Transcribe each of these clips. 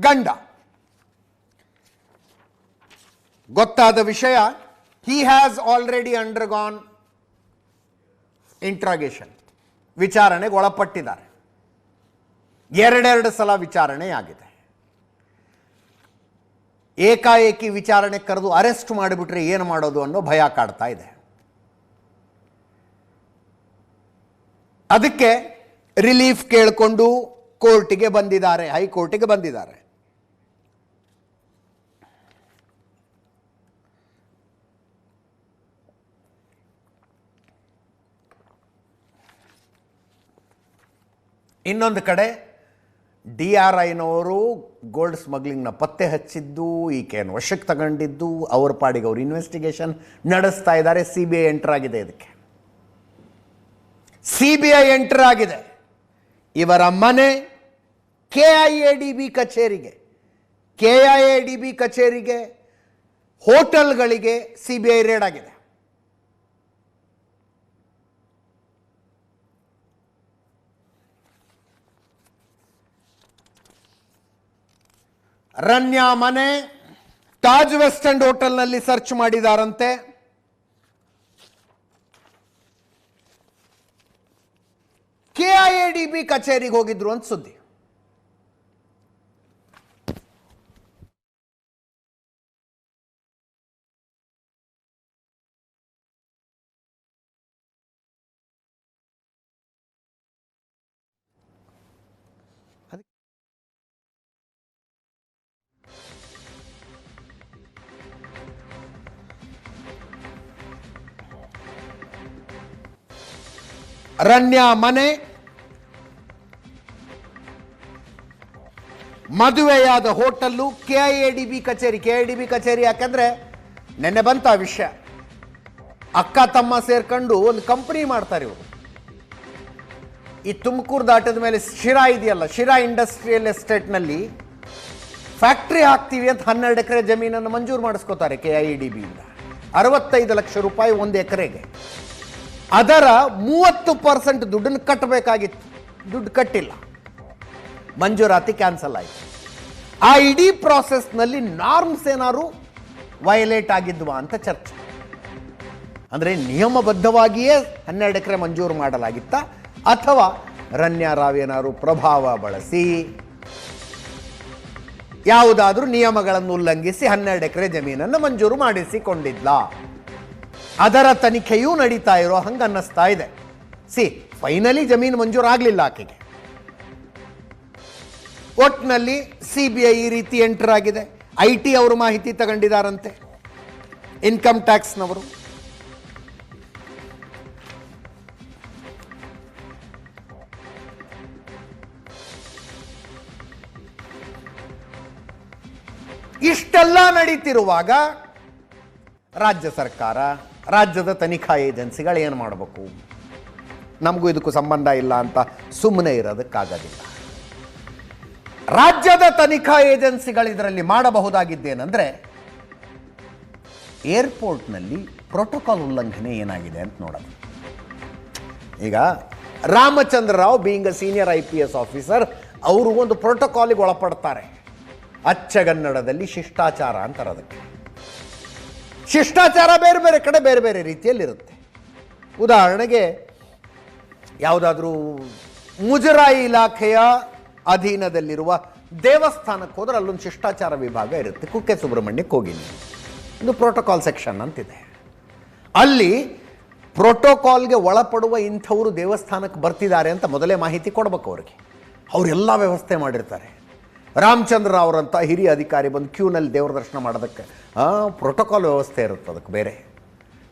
ಗಂಡ. ಗೊತ್ತಾದ ವಿಷಯ he has already undergone interrogation ವಿಚಾರಣೆಗೆ ಒಳಪಟ್ಟಿದ್ದಾರೆ. ಎರಡೆರಡು ಸಲ ವಿಚಾರಣೆಯಾಗಿದೆ ಏಕಾಏಕಿ ವಿಚಾರಣೆ ಕರೆದು ಅರೆಸ್ಟ್ ಮಾಡಿಬಿಟ್ರೆ ಏನು ಮಾಡೋದು ಅನ್ನೋ ಭಯ ಕಾಡ್ತಾ ಇದೆ. ಅದಕ್ಕೆ ರಿಲೀಫ್ ಕೇಳಿಕೊಂಡು ಕೋರ್ಟಿಗೆ ಬಂದಿದ್ದಾರೆ, ಹೈಕೋರ್ಟಿಗೆ ಬಂದಿದ್ದಾರೆ. ಇನ್ನೊಂದು ಕಡೆ, ಡಿ ಆರ್ ಐನವರು ಗೋಲ್ಡ್ ಸ್ಮಗ್ಲಿಂಗ್ನ ಪತ್ತೆ ಹಚ್ಚಿದ್ದು, ಈಕೆಯನ್ನು ವಶಕ್ಕೆ ತಗೊಂಡಿದ್ದು, ಅವ್ರ ಪಾಡಿಗೆ ಅವರು ಇನ್ವೆಸ್ಟಿಗೇಷನ್ ನಡೆಸ್ತಾ ಇದ್ದಾರೆ. ಸಿ ಬಿ ಐ ಎಂಟರ್ ಆಗಿದೆ ಇದಕ್ಕೆ. ಸಿ ಬಿ ಐ ಎಂಟರ್ ಆಗಿದೆ. ಇವರ ಮನೆ K I A D B ಕಚೇರಿಗೆ, K I A D B ಕಚೇರಿಗೆ, ಹೋಟೆಲ್ಗಳಿಗೆ ಸಿ ಬಿ ಐ ರೇಡ್ ಆಗಿದೆ. ರನ್ಯಾ ಮನೆ, ತಾಜ್ ವೆಸ್ಟ್ ಅಂಡ್ ಹೋಟೆಲ್ನಲ್ಲಿ search ಮಾಡಿದಾರಂತೆ. K I A D B ಕಚೇರಿಗೆ ಹೋಗಿದ್ರು ಅಂತ ಸುದ್ದಿ. ರನ್ಯಾ ಮನೆ, ಮದುವೆಯಾದ hotel K A D B ಕಚೇರಿ. ಕೆ ಐ ಡಿ ಬಿ ಕಚೇರಿ ಯಾಕಂದ್ರೆ ನೆನ್ನೆ ಬಂತ ವಿಷಯ. ಅಕ್ಕ ತಮ್ಮ ಸೇರ್ಕೊಂಡು ಒಂದು ಕಂಪನಿ ಮಾಡ್ತಾರೆ ಇವರು. ಈ ತುಮಕೂರು ದಾಟದ ಮೇಲೆ ಶಿರಾ ಇದೆಯಲ್ಲ, ಶಿರಾ ಇಂಡಸ್ಟ್ರಿಯಲ್ ಎಸ್ಟೇಟ್ನಲ್ಲಿ ಫ್ಯಾಕ್ಟ್ರಿ ಹಾಕ್ತೀವಿ ಅಂತ ಹನ್ನೆರಡು ಎಕರೆ ಜಮೀನನ್ನು ಮಂಜೂರು ಮಾಡಿಸ್ಕೋತಾರೆ ಕೆ ಐ ಡಿ ಬಿಯಿಂದ ಅರವತ್ತೈದು ಲಕ್ಷ ರೂಪಾಯಿ ಒಂದು ಎಕರೆಗೆ. ಅದರ ಮೂವತ್ತು ಪರ್ಸೆಂಟ್ ದುಡ್ಡನ್ನು ಕಟ್ಟಬೇಕಾಗಿತ್ತು. ದುಡ್ಡು ಕಟ್ಟಿಲ್ಲ. ಮಂಜೂರಾತಿ ಕ್ಯಾನ್ಸಲ್ ಆಯಿತು. ಆ ಇಡೀ ಪ್ರಾಸೆಸ್ನಲ್ಲಿ ನಾರ್ಮ್ಸ್ ಏನಾದ್ರು ವಯಲೇಟ್ ಆಗಿದ್ವಾ ಅಂತ ಚರ್ಚೆ. ಅಂದರೆ ನಿಯಮಬದ್ಧವಾಗಿಯೇ ಹನ್ನೆರಡು ಎಕರೆ ಮಂಜೂರು ಮಾಡಲಾಗಿತ್ತ? ಅಥವಾ ರನ್ಯಾ ರಾವ್ ಏನಾದ್ರು ಪ್ರಭಾವ ಬಳಸಿ, ಯಾವುದಾದ್ರೂ ನಿಯಮಗಳನ್ನು ಉಲ್ಲಂಘಿಸಿ ಹನ್ನೆರಡು ಎಕರೆ ಜಮೀನನ್ನು ಮಂಜೂರು ಮಾಡಿಸಿಕೊಂಡಿದ್ಲ? ಅದರ ತನಿಖೆಯೂ ನಡೀತಾ ಇರೋ ಹಂಗೆ ಅನ್ನಿಸ್ತಾ ಇದೆ. ಸಿ ಫೈನಲಿ ಜಮೀನು ಮಂಜೂರು ಆಗಲಿಲ್ಲ ಆಕೆಗೆ. ಒಟ್ನಲ್ಲಿ ಸಿ ಬಿ ಐ ಈ ರೀತಿ ಎಂಟರ್ ಆಗಿದೆ. ಐ ಟಿ ಅವರು ಮಾಹಿತಿ ತಗೊಂಡಿದ್ದಾರಂತೆ ಇನ್ಕಮ್ ಟ್ಯಾಕ್ಸ್ನವರು ಇಷ್ಟೆಲ್ಲ ನಡೀತಿರುವಾಗ ರಾಜ್ಯ ಸರ್ಕಾರ ರಾಜ್ಯದ ತನಿಖಾ ಏಜೆನ್ಸಿಗಳು ಏನು ಮಾಡಬೇಕು? ನಮಗೂ ಇದಕ್ಕೂ ಸಂಬಂಧ ಇಲ್ಲ ಅಂತ ಸುಮ್ಮನೆ ಇರೋದಕ್ಕಾಗೋದಿಲ್ಲ. ರಾಜ್ಯದ ತನಿಖಾ ಏಜೆನ್ಸಿಗಳು ಇದರಲ್ಲಿ ಮಾಡಬಹುದಾಗಿದ್ದೇನೆಂದರೆ, ಏರ್ಪೋರ್ಟ್ನಲ್ಲಿ ಪ್ರೋಟೋಕಾಲ್ ಉಲ್ಲಂಘನೆ ಏನಾಗಿದೆ ಅಂತ ನೋಡೋದು ಈಗ Ramachandra Rao being a senior I P S officer ಅವರು ಒಂದು ಪ್ರೋಟೋಕಾಲಿಗೆ ಒಳಪಡ್ತಾರೆ. ಅಚ್ಚಗನ್ನಡದಲ್ಲಿ ಶಿಷ್ಟಾಚಾರ ಅಂತಾರೆ ಅದಕ್ಕೆ ಶಿಷ್ಟಾಚಾರ ಬೇರೆ ಬೇರೆ ಕಡೆ ಬೇರೆ ಬೇರೆ ರೀತಿಯಲ್ಲಿರುತ್ತೆ. ಉದಾಹರಣೆಗೆ ಯಾವುದಾದ್ರೂ ಮುಜರಾಯಿ ಇಲಾಖೆಯ ಅಧೀನದಲ್ಲಿರುವ ದೇವಸ್ಥಾನಕ್ಕೆ ಹೋದ್ರೆ ಅಲ್ಲೊಂದು ಶಿಷ್ಟಾಚಾರ ವಿಭಾಗ ಇರುತ್ತೆ. ಕುಕ್ಕೆ ಸುಬ್ರಹ್ಮಣ್ಯಕ್ಕೆ ಹೋಗಿ ಒಂದು ಪ್ರೋಟೋಕಾಲ್ ಸೆಕ್ಷನ್ ಅಂತಿದೆ. ಅಲ್ಲಿ ಪ್ರೋಟೋಕಾಲ್ಗೆ ಒಳಪಡುವ ಇಂಥವರು ದೇವಸ್ಥಾನಕ್ಕೆ ಬರ್ತಿದ್ದಾರೆ ಅಂತ ಮೊದಲೇ ಮಾಹಿತಿ ಕೊಡಬೇಕು ಅವ್ರಿಗೆ. ಅವರೆಲ್ಲ ವ್ಯವಸ್ಥೆ ಮಾಡಿರ್ತಾರೆ. ರಾಮಚಂದ್ರ ಅವರಂಥ ಹಿರಿಯ ಅಧಿಕಾರಿ ಬಂದು ಕ್ಯೂನಲ್ಲಿ ದೇವ್ರ ದರ್ಶನ ಮಾಡೋದಕ್ಕೆ ಪ್ರೋಟೋಕಾಲ್ ವ್ಯವಸ್ಥೆ ಇರುತ್ತೆ ಅದಕ್ಕೆ ಬೇರೆ.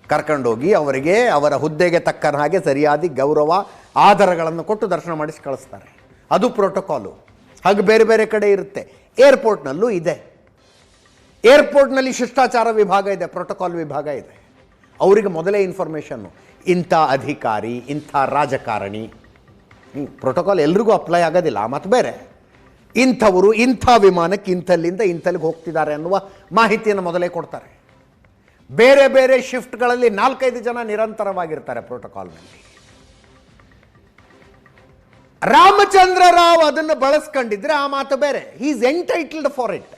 ಕರ್ಕೊಂಡೋಗಿ ಅವರಿಗೆ ಅವರ ಹುದ್ದೆಗೆ ತಕ್ಕನ ಹಾಗೆ ಸರಿಯಾದ ಗೌರವ, ಆಧಾರಗಳನ್ನು ಕೊಟ್ಟು ದರ್ಶನ ಮಾಡಿಸಿ ಕಳಿಸ್ತಾರೆ. ಅದು ಪ್ರೋಟೋಕಾಲು ಹಾಗೆ ಬೇರೆ ಬೇರೆ ಕಡೆ ಇರುತ್ತೆ. ಏರ್ಪೋರ್ಟ್ನಲ್ಲೂ ಇದೆ. ಏರ್ಪೋರ್ಟ್ನಲ್ಲಿ ಶಿಷ್ಟಾಚಾರ ವಿಭಾಗ ಇದೆ ಪ್ರೋಟೋಕಾಲ್ ವಿಭಾಗ ಇದೆ. ಅವರಿಗೆ ಮೊದಲೇ ಇನ್ಫಾರ್ಮೇಷನ್ನು ಇಂಥ ಅಧಿಕಾರಿ, ಇಂಥ ರಾಜಕಾರಣಿ. ಪ್ರೋಟೋಕಾಲ್ ಎಲ್ರಿಗೂ ಅಪ್ಲೈ ಆಗೋದಿಲ್ಲ ಮತ್ತು ಮಾತು ಬೇರೆ. ಇಂಥವರು ಇಂಥ ವಿಮಾನಕ್ಕೆ ಇಂಥಲ್ಲಿಂದ ಇಂಥಲ್ಲಿಗೆ ಹೋಗ್ತಿದ್ದಾರೆ ಅನ್ನುವ ಮಾಹಿತಿಯನ್ನು ಮೊದಲೇ ಕೊಡ್ತಾರೆ. ಬೇರೆ ಬೇರೆ ಶಿಫ್ಟ್ಗಳಲ್ಲಿ ನಾಲ್ಕೈದು ಜನ ನಿರಂತರವಾಗಿರ್ತಾರೆ ಪ್ರೋಟೋಕಾಲ್ನಲ್ಲಿ. ರಾಮಚಂದ್ರ ರಾವ್ ಅದನ್ನು ಬಳಸ್ಕೊಂಡಿದ್ರೆ ಆ ಮಾತು ಬೇರೆ. ಈಸ್ ಎಂಟೈಟಲ್ಡ್ ಫಾರ್ ಇಟ್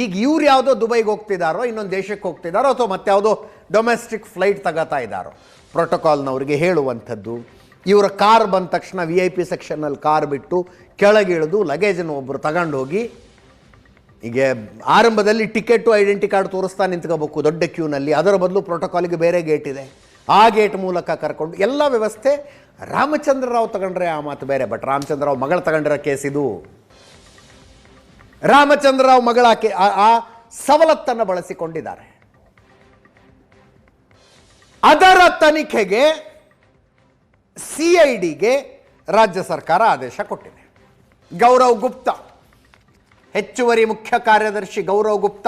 ಈಗ ಇವ್ರು ಯಾವುದೋ ದುಬೈಗೆ ಹೋಗ್ತಿದ್ದಾರೋ ಇನ್ನೊಂದು ದೇಶಕ್ಕೆ ಹೋಗ್ತಿದ್ದಾರೋ ಅಥವಾ ಮತ್ತೆ ಯಾವುದೋ ಡೊಮೆಸ್ಟಿಕ್ ಫ್ಲೈಟ್ ತಗೋತಾ ಇದ್ದಾರೋ, ಪ್ರೋಟೋಕಾಲ್ನವರಿಗೆ ಹೇಳುವಂಥದ್ದು ಇವರ ಕಾರ್ ಬಂದ ತಕ್ಷಣ ವಿ ಐ ಪಿ ಸೆಕ್ಷನ್ನಲ್ಲಿ ಕಾರ್ ಬಿಟ್ಟು ಕೆಳಗಿಳಿದು ಲಗೇಜನ್ನು ಒಬ್ಬರು ತಗೊಂಡು ಹೋಗಿ ಈಗ ಆರಂಭದಲ್ಲಿ ಟಿಕೆಟು ಐಡೆಂಟಿ ಕಾರ್ಡ್ ತೋರಿಸ್ತಾ ನಿಂತ್ಕೋಬೇಕು ದೊಡ್ಡ ಕ್ಯೂನಲ್ಲಿ ಅದರ ಬದಲು ಪ್ರೋಟೋಕಾಲಿಗೆ ಬೇರೆ ಗೇಟ್ ಇದೆ. ಆ ಗೇಟ್ ಮೂಲಕ ಕರ್ಕೊಂಡು ಎಲ್ಲ ವ್ಯವಸ್ಥೆ ರಾಮಚಂದ್ರ ರಾವ್ ತಗೊಂಡ್ರೆ ಆ ಮಾತು ಬೇರೆ ಬಟ್ ರಾಮಚಂದ್ರ ರಾವ್ ಮಗಳ ತಗೊಂಡಿರೋ ಕೇಸ್ ಇದು. ರಾಮಚಂದ್ರ ರಾವ್ ಮಗಳ ಆ ಸವಲತ್ತನ್ನು ಬಳಸಿಕೊಂಡಿದ್ದಾರೆ. ಅದರ ತನಿಖೆಗೆ ಸಿ ಐ ಡಿಗೆ ರಾಜ್ಯ ಸರ್ಕಾರ ಆದೇಶ ಕೊಟ್ಟಿದೆ. ಗೌರವ್ ಗುಪ್ತ, ಹೆಚ್ಚುವರಿ ಮುಖ್ಯ ಕಾರ್ಯದರ್ಶಿ ಗೌರವ್ ಗುಪ್ತ,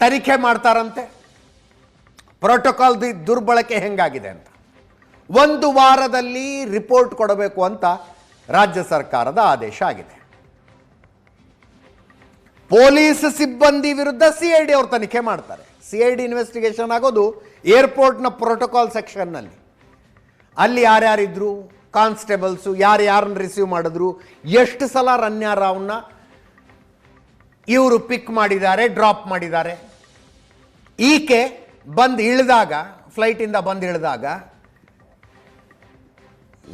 ತನಿಖೆ ಮಾಡ್ತಾರಂತೆ. ಪ್ರೋಟೋಕಾಲ್ ದುರ್ಬಳಕೆ ಹೆಂಗಾಗಿದೆ ಅಂತ. ಒಂದು ವಾರದಲ್ಲಿ ರಿಪೋರ್ಟ್ ಕೊಡಬೇಕು ಅಂತ ರಾಜ್ಯ ಸರ್ಕಾರದ ಆದೇಶ ಆಗಿದೆ. ಪೊಲೀಸ್ ಸಿಬ್ಬಂದಿ ವಿರುದ್ಧ ಸಿ ಐ ಡಿ ಅವರು ತನಿಖೆ ಮಾಡ್ತಾರೆ. ಸಿ ಐ ಡಿ ಇನ್ವೆಸ್ಟಿಗೇಷನ್ ಆಗೋದು ಏರ್ಪೋರ್ಟ್ನ ಪ್ರೋಟೋಕಾಲ್ ಸೆಕ್ಷನ್ನಲ್ಲಿ ಅಲ್ಲಿ ಯಾರ್ಯಾರಿದ್ರು? ಕಾನ್ಸ್ಟೇಬಲ್ಸು, ಯಾರು ಯಾರನ್ನ ರಿಸೀವ್ ಮಾಡಿದ್ರು? ಎಷ್ಟು ಸಲ ರನ್ಯಾರಾವ್ನ ಇವರು ಪಿಕ್ ಮಾಡಿದ್ದಾರೆ ಡ್ರಾಪ್ ಮಾಡಿದ್ದಾರೆ? ಈಕೆ ಬಂದು ಇಳಿದಾಗ ಫ್ಲೈಟಿಂದ ಬಂದು ಇಳಿದಾಗ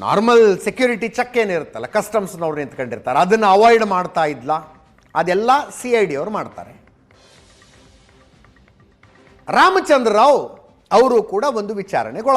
ನಾರ್ಮಲ್ ಸೆಕ್ಯೂರಿಟಿ ಚೆಕ್ ಏನಿರುತ್ತಲ್ಲ ಕಸ್ಟಮ್ಸ್ನವ್ರು ನಿಂತ್ಕೊಂಡಿರ್ತಾರೆ. ಅದನ್ನು ಅವಾಯ್ಡ್ ಮಾಡ್ತಾ ಇದ್ಲ? ಅದೆಲ್ಲ ಸಿ ಐ ಡಿ ಅವರು ಮಾಡ್ತಾರೆ. ರಾಮಚಂದ್ರ ರಾವ್, ಅವರು ಕೂಡ ಒಂದು ವಿಚಾರಣೆಗೊಳ